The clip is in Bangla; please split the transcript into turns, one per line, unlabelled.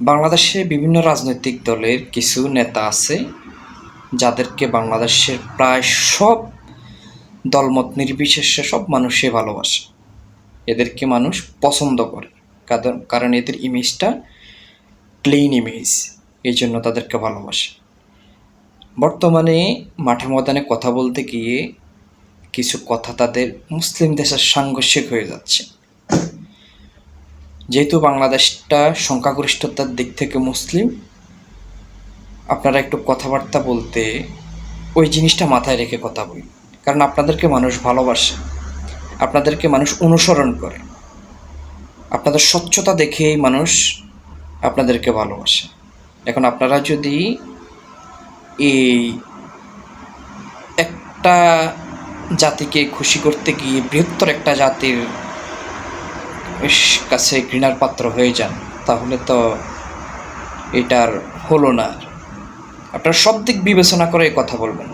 বাংলাদেশে বিভিন্ন রাজনৈতিক দলের কিছু নেতা আছে, যাদেরকে বাংলাদেশের প্রায় সব দলমত নির্বিশেষে সব মানুষই ভালোবাসে। এদেরকে মানুষ পছন্দ করে, কারণ কারণ এদের ইমেজটা ক্লিন ইমেজ এই জন্য তাদেরকে ভালোবাসে। বর্তমানে মাঠে ময়দানে কথা বলতে গিয়ে কিছু কথা তাদের মুসলিম দেশের সাংঘর্ষিক হয়ে যাচ্ছে। যেহেতু বাংলাদেশটা সংখ্যাগরিষ্ঠতার দিক থেকে মুসলিম, আপনারা একটু কথাবার্তা বলতে ওই জিনিসটা মাথায় রেখে কথা বলুন কারণ আপনাদেরকে মানুষ ভালোবাসে, আপনাদেরকে মানুষ অনুসরণ করে, আপনাদের স্বচ্ছতা দেখেই মানুষ আপনাদেরকে ভালোবাসে। এখন আপনারা যদি এই একটা জাতিকে খুশি করতে গিয়ে বৃহত্তর একটা জাতির কাছে ঘৃণার পাত্র হয়ে যান, তাহলে তো এটার হলো না। আপনারা সব দিক বিবেচনা করে কথা বলবেন